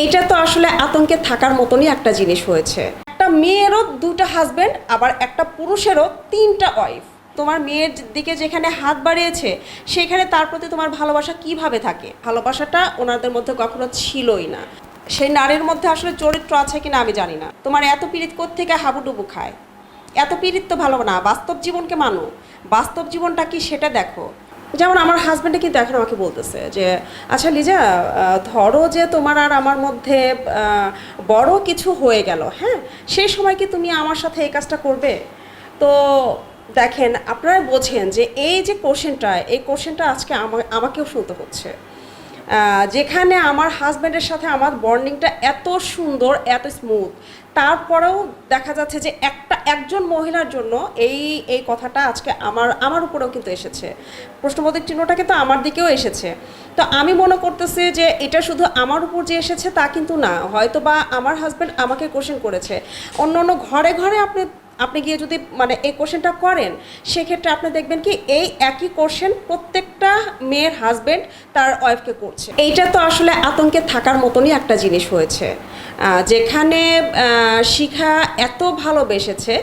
এইটা তো আসলে আতঙ্কে থাকার মতনই একটা জিনিস হয়েছে। একটা মেয়েরও দুটো হাজবেন্ড আবার একটা পুরুষেরও তিনটা ওয়াইফ তোমার মেয়ের দিকে যেখানে হাত বাড়িয়েছে, সেখানে তার প্রতি তোমার ভালোবাসা কীভাবে থাকে? ভালোবাসাটা ওনাদের মধ্যে কখনো ছিলই না। সেই নারীর মধ্যে আসলে চরিত্র আছে কিনা আমি জানি না। তোমার এত পীড়িত থেকে হাবুডুবু খায়? এত পীড়িত তো ভালো না, বাস্তব জীবনকে মানো। বাস্তব জীবনটা কি সেটা দেখো। যেমন আমার হাজব্যান্ডে কিন্তু এখন আমাকে বলতেছে যে আচ্ছা লিজা ধরো যে তোমার আর আমার মধ্যে বড় কিছু হয়ে গেল হ্যাঁ? সেই সময় কি তুমি আমার সাথে এই কাজটা করবে? তো দেখেন, আপনারা বোঝেন যে এই যে কোশ্চেনটা এই কোশ্চেনটা আজকে আমা- আমাকেও শুনতে হচ্ছে। যেখানে আমার হাজব্যান্ডের সাথে আমার বন্ডিংটা এত সুন্দর, এত স্মুথ তারপরেও দেখা যাচ্ছে যে একটা, একজন মহিলার জন্য এই এই কথাটা আজকে আমার আমার উপরেও কিন্তু এসেছে। প্রশ্নবোধক চিহ্নটা কিন্তু আমার দিকেও এসেছে। তো আমি মনে করতেছি যে এটা শুধু আমার উপর যে এসেছে তা কিন্তু না হয়তো বা আমার হাজব্যান্ড আমাকে কোশ্চেন করেছে। অন্য অন্য ঘরে ঘরে আপনি আপনি গিয়ে যদি মানে এই কোশ্চেনটা করেন, সেক্ষেত্রে আপনি দেখবেন কি এই একই কোশ্চেন প্রত্যেকটা মেয়ের হাজবেন্ড তার ওয়াইফকে করছে। এইটা তো আসলে আতঙ্কে থাকার মতনই একটা জিনিস হয়েছে। যেখানে শিখা এত ভালোবেসেছে,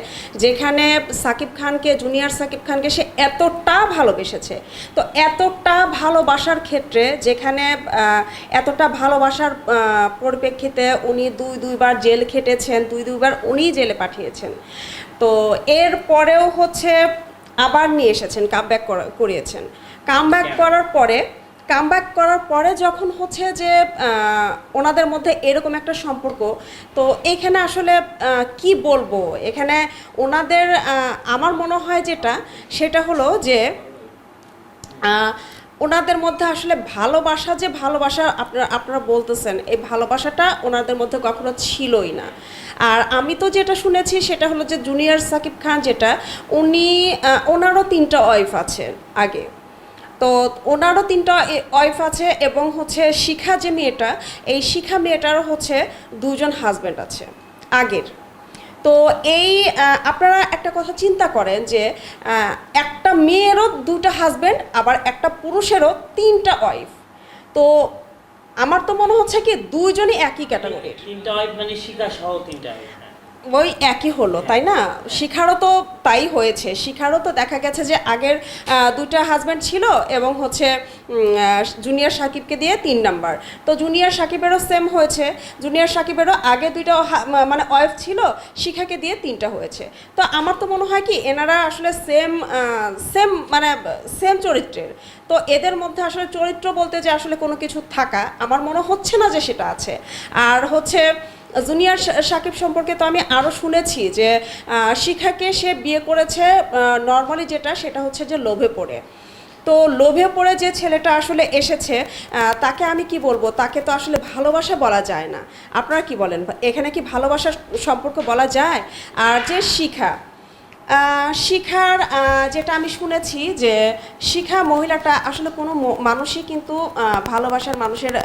যেখানে সাকিব খানকে জুনিয়র সাকিব খানকে সে এতটা ভালোবেসেছে। তো এতটা ভালোবাসার ক্ষেত্রে যেখানে এতটা ভালোবাসার পরিপ্রেক্ষিতে উনি দুই দুইবার জেল খেটেছেন দুই দুইবার উনি জেলে পাঠিয়েছেন। তো এর পরেও হচ্ছে আবার নিয়ে এসেছেন কামব্যাক করিয়েছেন। কামব্যাক করার পরে কামব্যাক করার পরে যখন হচ্ছে যে ওনাদের মধ্যে এরকম একটা সম্পর্ক তো এখানে আসলে কি বলব? এখানে ওনাদের আমার মনে হয় যেটা সেটা হলো যে ওনাদের মধ্যে আসলে ভালোবাসা যে ভালোবাসা আপনারা আপনারা বলতেছেন, এই ভালোবাসাটা ওনাদের মধ্যে কখনো ছিলই না। আর আমি তো যেটা শুনেছি সেটা হলো যে জুনিয়র সাকিব খান যেটা, উনি ওনারও তিনটা ওয়াইফ আছে আগে। তো ওনারও তিনটা ওয়াইফ আছে এবং হচ্ছে শিখা যে মেয়েটা, এই শিখা মেয়েটারও হচ্ছে দুজন হাজব্যান্ড আছে, আগের। তো এই আপনারা একটা কথা চিন্তা করেন যে একটা মেয়েরও দুটা হাজব্যান্ড আবার একটা পুরুষেরও তিনটা ওয়াইফ তো আমার তো মনে হচ্ছে কি, দুইজনই একই ক্যাটাগরির তিনটা ওয়াইফ মানে শিকা সহ তিনটা। ওই একই হলো, তাই না? শিখারও তো তাই হয়েছে। শিখারও তো দেখা গেছে যে আগের দুইটা হাজব্যান্ড ছিল এবং হচ্ছে জুনিয়র সাকিবকে দিয়ে তিন নাম্বার তো জুনিয়র সাকিবেরও সেম হয়েছে। জুনিয়র সাকিবেরও আগে দুইটা মানে ওয়াইফ ছিল, শিখাকে দিয়ে তিনটা হয়েছে। তো আমার তো মনে হয় কি, এনারা আসলে সেম সেম মানে সেম চরিত্রের। তো এদের মধ্যে আসলে চরিত্র বলতে যে আসলে কোনো কিছু থাকা, আমার মনে হচ্ছে না যে সেটা আছে। আর হচ্ছে জুনিয়র সাকিব সম্পর্কে তো আমি আরও শুনেছি যে শিখাকে সে বিয়ে করেছে নর্মালি যেটা সেটা হচ্ছে যে লোভে পড়ে। তো লোভে পড়ে যে ছেলেটা আসলে এসেছে তাকে আমি কি বলব? তাকে তো আসলে ভালোবাসা বলা যায় না। আপনারা কি বলেন? এখানে কি ভালোবাসা সম্পর্ক বলা যায়? আর যে শিখা শিখার যেটা আমি শুনেছি যে শিখা মহিলাটা আসলে কোনো মানুষই কিন্তু ভালোবাসার মানুষের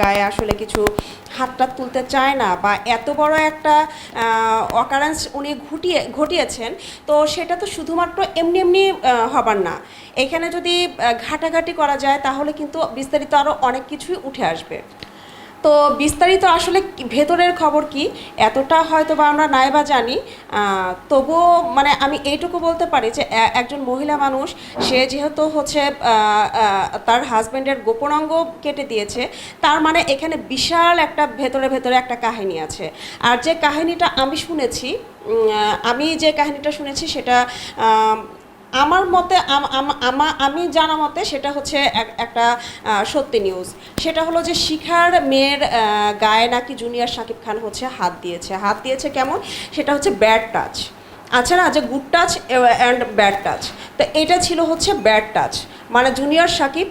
গায়ে আসলে কিছু হাতটা তুলতে চায় না বা এত বড় একটা অকারেন্স উনি ঘটিয়ে, ঘটিয়েছেন। তো সেটা তো শুধুমাত্র এমনি এমনি হবার না। এখানে যদি ঘাটাঘাটি করা যায় তাহলে কিন্তু বিস্তারিত আরও অনেক কিছুই উঠে আসবে। তো বিস্তারিত আসলে ভেতরের খবর কি? এতটা হয়তো বা আমরা নাই বা জানি। তবুও মানে আমি এইটুকু বলতে পারি যে একজন মহিলা মানুষ, সে যেহেতু হচ্ছে তার হাজব্যান্ডের গোপন অঙ্গ কেটে দিয়েছে, তার মানে এখানে বিশাল একটা ভেতরে ভেতরে একটা কাহিনী আছে। আর যে কাহিনীটা আমি শুনেছি আমি যে কাহিনীটা শুনেছি সেটা আমার মতে, আম- আম- জানা মতে সেটা হচ্ছে এক- একটা সত্যি নিউজ সেটা হলো যে শিখার মেয়ের গায়ে নাকি জুনিয়র শাকিব খান হচ্ছে হাত দিয়েছে। হাত দিয়েছে কেমন? সেটা হচ্ছে ব্যাড টাচ আচ্ছা না, যে good touch and bad touch তো এটা ছিল হচ্ছে ব্যাড টাচ মানে জুনিয়র সাকিব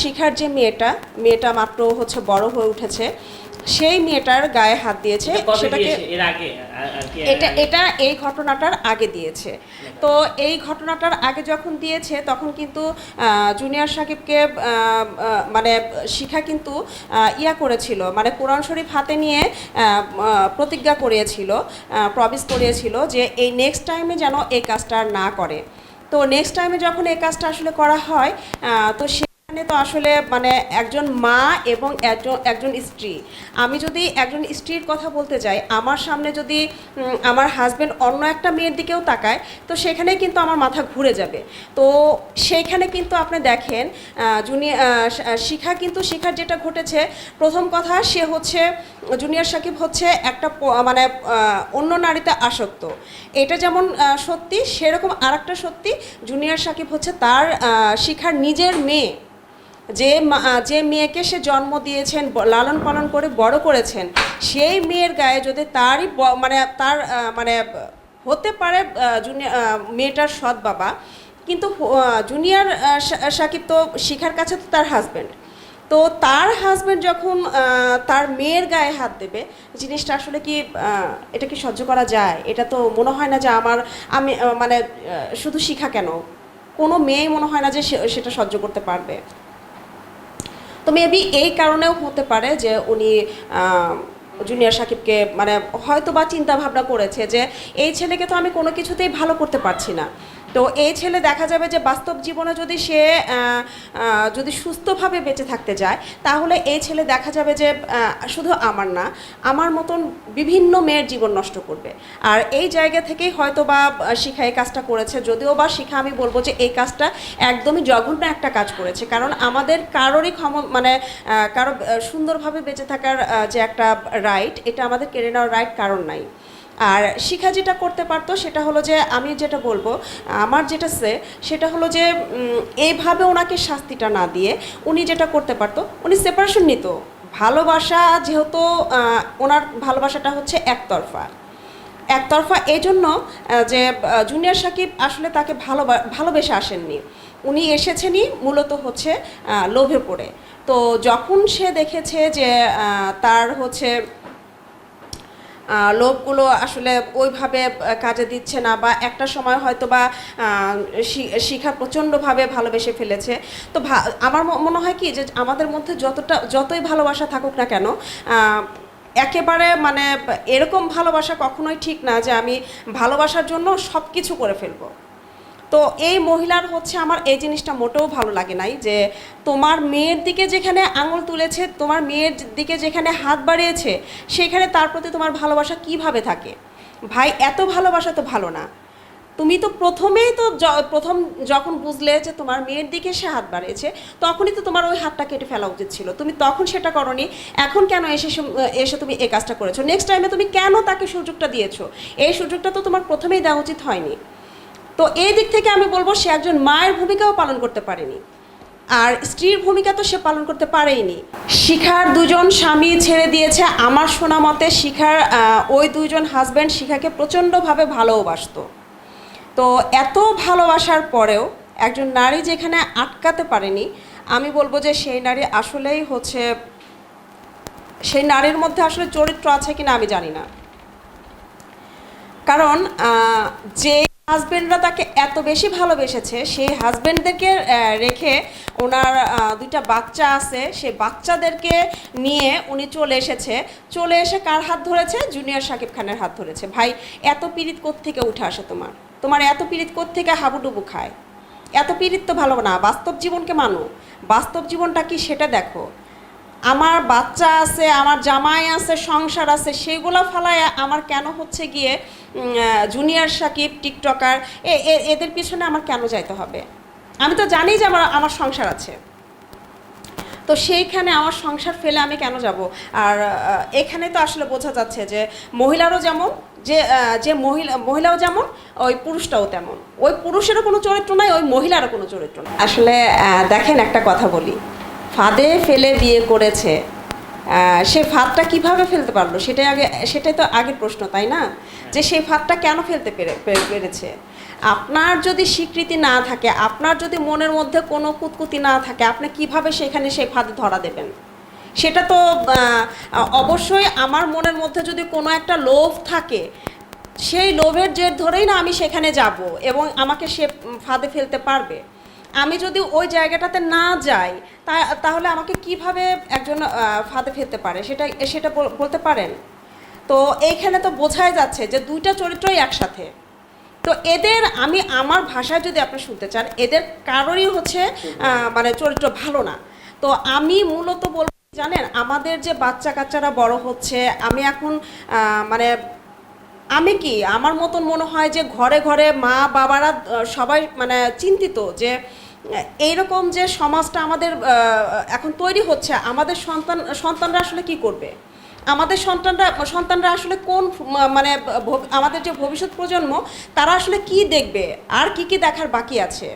শিখার যে মেয়েটা মেয়েটা মাত্র হচ্ছে বড় হয়ে উঠেছে। সেই মেয়েটার গায়ে হাত দিয়েছে এটা সেটাকে এটা এটা এই ঘটনাটার আগে দিয়েছে। তো এই ঘটনাটার আগে যখন দিয়েছে তখন কিন্তু জুনিয়র সাকিবকে মানে শিখা কিন্তু ইয়া করেছিল মানে কোরআন শরীফ হাতে নিয়ে প্রতিজ্ঞা করিয়েছিল প্রমিস করিয়েছিল যে এই নেক্সট টাইমে যেন এই কাজটা না করে। তো নেক্সট টাইমে যখন এই কাজটা আসলে করা হয় তো সে এখানে তো আসলে মানে একজন মা এবং একজন একজন স্ত্রী। আমি যদি একজন স্ত্রীর কথা বলতে যাই, আমার সামনে যদি আমার হাজব্যান্ড অন্য একটা মেয়ের দিকেও তাকায়, তো সেখানে কিন্তু আমার মাথা ঘুরে যাবে। তো সেইখানে কিন্তু আপনি দেখেন জুনিয়র শিখা কিন্তু, শিখার যেটা ঘটেছে, প্রথম কথা সে হচ্ছে, জুনিয়র সাকিব হচ্ছে একটা মানে অন্য নারীতে আসক্ত। এটা যেমন সত্যি, সেরকম আরেকটা সত্যি, জুনিয়র সাকিব হচ্ছে তার শিখার নিজের মেয়ে। যে যে মেয়েকে সে জন্ম দিয়েছেন লালন পালন করে বড় করেছেন, সেই মেয়ের গায়ে যদি তারই মানে তার মানে হতে পারে মেয়েটার সৎ বাবা, কিন্তু জুনিয়র সাকিব তো শিখার কাছে তো তার হাজব্যান্ড তো তার হাজব্যান্ড যখন তার মেয়ের গায়ে হাত দেবে, জিনিসটা আসলে কি এটা কি সহ্য করা যায়? এটা তো মনে হয় না যে আমার, আমি মানে শুধু শিখা কেন? কোনো মেয়ে মনে হয় না যে সেটা সহ্য করতে পারবে। তো মেবি এই কারণেও হতে পারে যে উনি জুনিয়র সাকিবকে মানে হয়তো বা চিন্তাভাবনা করেছে যে এই ছেলেকে তো আমি কোনো কিছুতেই ভালো করতে পারছি না। তো এই ছেলে দেখা যাবে যে বাস্তব জীবনে যদি সে যদি সুস্থভাবে বেঁচে থাকতে যায়, তাহলে এই ছেলে দেখা যাবে যে শুধু আমার না, আমার মতন বিভিন্ন মেয়ের জীবন নষ্ট করবে। আর এই জায়গা থেকেই হয়তো বা শিখা এই কাজটা করেছে। যদিও বা শিখা আমি বলব যে এই কাজটা একদমই জঘন্য একটা কাজ করেছে। কারণ আমাদের কারোরই ক্ষম মানে কারও সুন্দরভাবে বেঁচে থাকার যে একটা রাইট এটা আমাদের কেড়ে নেওয়ার রাইট কারণ নাই। আর শিখা যেটা করতে পারতো সেটা হলো যে আমি যেটা বলব, আমার যেটা সে, সেটা হলো যে এইভাবে ওনাকে শাস্তিটা না দিয়ে উনি যেটা করতে পারতো, উনি সেপারেশন নিত। ভালোবাসা যেহেতু ওনার ভালোবাসাটা হচ্ছে একতরফা। একতরফা এই জন্য যে জুনিয়র সাকিব আসলে তাকে ভালো ভালোবেসে আসেননি। উনি এসেছেনই মূলত হচ্ছে লোভে পড়ে। তো যখন সে দেখেছে যে তার হচ্ছে আহ, লোকগুলো আসলে ওইভাবে কাজে দিচ্ছে না বা একটা সময় হয়তো বা শিখা প্রচণ্ডভাবে ভালোবেসে ফেলেছে। তো আমার মনে হয় কি যে আমাদের মধ্যে যতটা যতই ভালোবাসা থাকুক না কেন একেবারে মানে এরকম ভালোবাসা কখনোই ঠিক না যে আমি ভালোবাসার জন্য সব কিছু করে ফেলব। তো এই মহিলার হচ্ছে আমার এই জিনিসটা মোটেও ভালো লাগে নাই যে তোমার মেয়ের দিকে যেখানে আঙুল তুলেছে, তোমার মেয়ের দিকে যেখানে হাত বাড়িয়েছে, সেখানে তার প্রতি তোমার ভালোবাসা কীভাবে থাকে? ভাই, এত ভালোবাসা তো ভালো না। তুমি তো প্রথমেই তো প্রথম যখন বুঝলে যে তোমার মেয়ের দিকে সে হাত বাড়িয়েছে, তখনই তো তোমার ওই হাতটা কেটে ফেলা উচিত ছিল। তুমি তখন সেটা করনি, এখন কেন এসে এসে তুমি এই কাজটা করেছ? নেক্সট টাইমে তুমি কেন তাকে সুযোগটা দিয়েছ? এই সুযোগটা তো তোমার প্রথমেই দেওয়া উচিত হয়নি। তো এই দিক থেকে আমি বলব সে একজন মায়ের ভূমিকাও পালন করতে পারেনি। আর স্ত্রীর ভূমিকা তো সে পালন করতে পারেইনি। শিখার দুজন স্বামী ছেড়ে দিয়েছে আমার শোনা মতে শিখার ওই দুইজন হাজব্যান্ড শিখাকে প্রচণ্ডভাবে ভালোবাসতো। তো এত ভালোবাসার পরেও একজন নারী যেখানে আটকাতে পারেনি, আমি বলব যে সেই নারী আসলেই হচ্ছে, সেই নারীর মধ্যে আসলে চরিত্র আছে কিনা আমি জানি না। কারণ যে হাজবেন্ডরা তাকে এত বেশি ভালোবেসেছে সেই হাজবেন্ডদেরকে রেখে ওনার দুইটা বাচ্চা আছে সেই বাচ্চাদেরকে নিয়ে উনি চলে এসেছে। চলে এসে কার হাত ধরেছে? জুনিয়র সাকিব খানের হাত ধরেছে। ভাই, এত পীড়িত থেকে উঠে আসে তোমার? তোমার এত পীড়িত থেকে হাবুডুবু খায়? এত পীড়িত তো ভালো না, বাস্তব জীবনকে মানো। বাস্তব জীবনটা কি সেটা দেখো। আমার বাচ্চা আছে, আমার জামাই আছে, সংসার আছে, সেগুলো ফালায় আমার কেন হচ্ছে গিয়ে জুনিয়র সাকিব, টিকটকার এদের পিছনে আমার কেন যাইতে হবে? আমি তো জানি যে আমার আমার সংসার আছে। তো সেইখানে আমার সংসার ফেলে আমি কেন যাব? আর এখানে তো আসলে বোঝা যাচ্ছে যে মহিলারও যেমন, যে যে মহিলা, মহিলাও যেমন, ওই পুরুষটাও তেমন। ওই পুরুষেরও কোনো চরিত্র নাই, ওই মহিলারও কোনো চরিত্র নাই। আসলে দেখেন একটা কথা বলি। ফাঁদে ফেলে বিয়ে করেছে। সে ফাঁদটা কীভাবে ফেলতে পারল? সেটাই আগে, সেটাই তো আগের প্রশ্ন, তাই না? যে সেই ফাঁদটা কেন ফেলতে পেরে পেরেছে? আপনার যদি স্বীকৃতি না থাকে, আপনার যদি মনের মধ্যে কোনো কুতকুতি না থাকে, আপনি কীভাবে সেখানে সেই ফাঁদে ধরা দেবেন? সেটা তো অবশ্যই আমার মনের মধ্যে যদি কোনো একটা লোভ থাকে, সেই লোভের জের ধরেই না আমি সেখানে যাব এবং আমাকে সে ফাঁদে ফেলতে পারবে। আমি যদি ওই জায়গাটাতে না যাই তাহলে আমাকে কীভাবে একজন ফাঁদে ফেলতে পারে? সেটা সেটা বলতে পারেন? তো এইখানে তো বোঝাই যাচ্ছে যে দুইটা চরিত্রই একসাথে। তো এদের, আমি আমার ভাষায় যদি আপনি শুনতে চান, এদের কারোরই হচ্ছে মানে চরিত্র ভালো না। তো আমি মূলত বলব, জানেন, আমাদের যে বাচ্চা কাচ্চারা বড় হচ্ছে, আমি এখন মানে আমি কি? আমার মতন মনে হয় যে ঘরে ঘরে মা বাবারা সবাই মানে চিন্তিত যে এই এইরকম যে সমাজটা আমাদের এখন তৈরি হচ্ছে, আমাদের সন্তান, সন্তানরা আসলে কি করবে? আমাদের সন্তানরা সন্তানরা আসলে কোন মানে আমাদের যে ভবিষ্যৎ প্রজন্ম, তারা আসলে কি দেখবে? আর কি কি দেখার বাকি আছে?